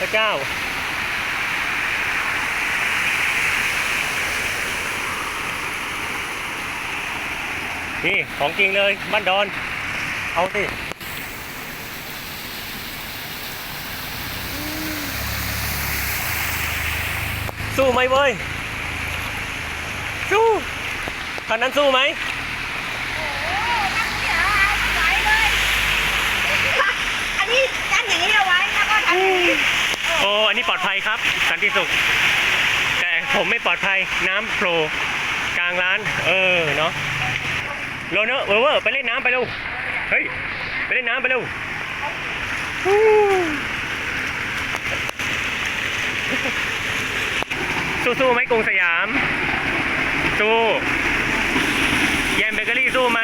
พระเจ้านี่ของจริงเลยบ้านดอน เอาสิสู้ไหมเว้ย สู้คันนั้นสู้ไหม อันนี้กั้นอย่างนี้เอาไว้แล้วก็ทำอย่างนี้ โอันนี้ปลอดภัยครับ สันติสุข แต่ผมไม่ปลอดภัยน้ำโผล่กลางร้าน เออเนาะโรเนอร์เวอร์เวอร์ไปเล่นน้ำไปเร็วเฮ้ยไปเล่นน้ำไปเร็วฮู้สู้ๆไหมกรุงสยาม สู้แยมเบเกอรี่สู้ไหม